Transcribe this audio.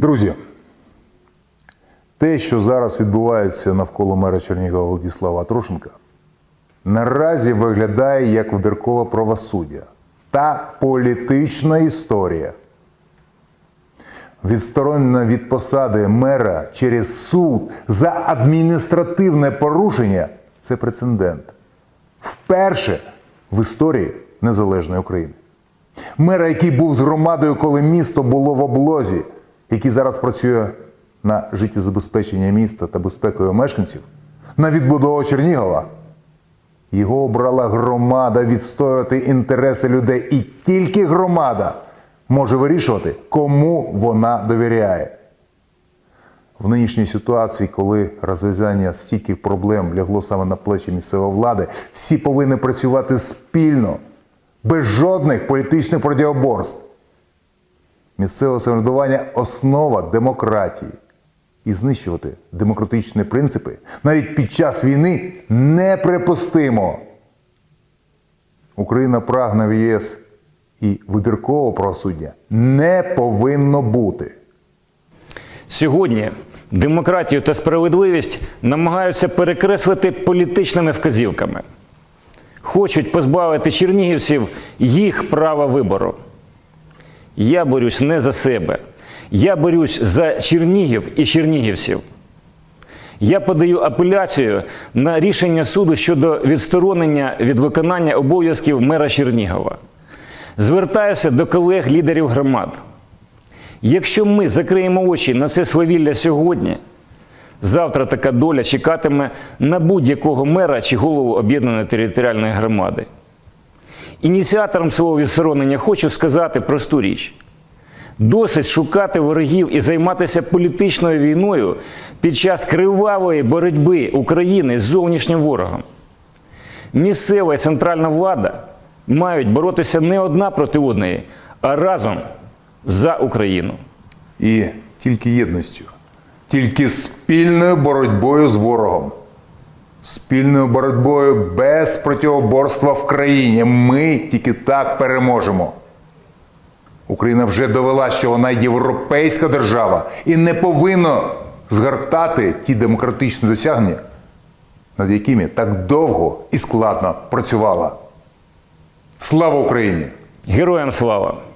Друзі, те, що зараз відбувається навколо мера Чернігова Владислава Трошенка, наразі виглядає як вибіркове правосуддя та політична історія. Відсторонення від посади мера через суд за адміністративне порушення це прецедент. Вперше в історії незалежної України. Мера, який був з громадою, коли місто було в облозі, який зараз працює на життєзабезпечення міста та безпекою мешканців, на відбудову Чернігова. Його обрала громада відстоювати інтереси людей, і тільки громада може вирішувати, кому вона довіряє. В нинішній ситуації, коли розв'язання стільки проблем лягло саме на плечі місцевої влади, всі повинні працювати спільно, без жодних політичних протиоборств. Місцеве самоврядування основа демократії. І знищувати демократичні принципи навіть під час війни неприпустимо. Україна прагне в ЄС і вибіркового правосуддя не повинно бути. Сьогодні демократію та справедливість намагаються перекреслити політичними вказівками. Хочуть позбавити чернігівців їх права вибору. Я борюсь не за себе. Я борюсь за Чернігів і чернігівців. Я подаю апеляцію на рішення суду щодо відсторонення від виконання обов'язків мера Чернігова. Звертаюся до колег-лідерів громад. Якщо ми закриємо очі на це свавілля сьогодні, завтра така доля чекатиме на будь-якого мера чи голову об'єднаної територіальної громади. Ініціатором свого відсторонення хочу сказати просту річ: досить шукати ворогів і займатися політичною війною під час кривавої боротьби України з зовнішнім ворогом. Місцева і центральна влада мають боротися не одна проти одної, а разом за Україну. І тільки єдністю, тільки спільною боротьбою з ворогом, спільною боротьбою без протиоборства в країні. Ми тільки так переможемо. Україна вже довела, що вона європейська держава і не повинна згортати ті демократичні досягнення, над якими так довго і складно працювала. Слава Україні! Героям слава!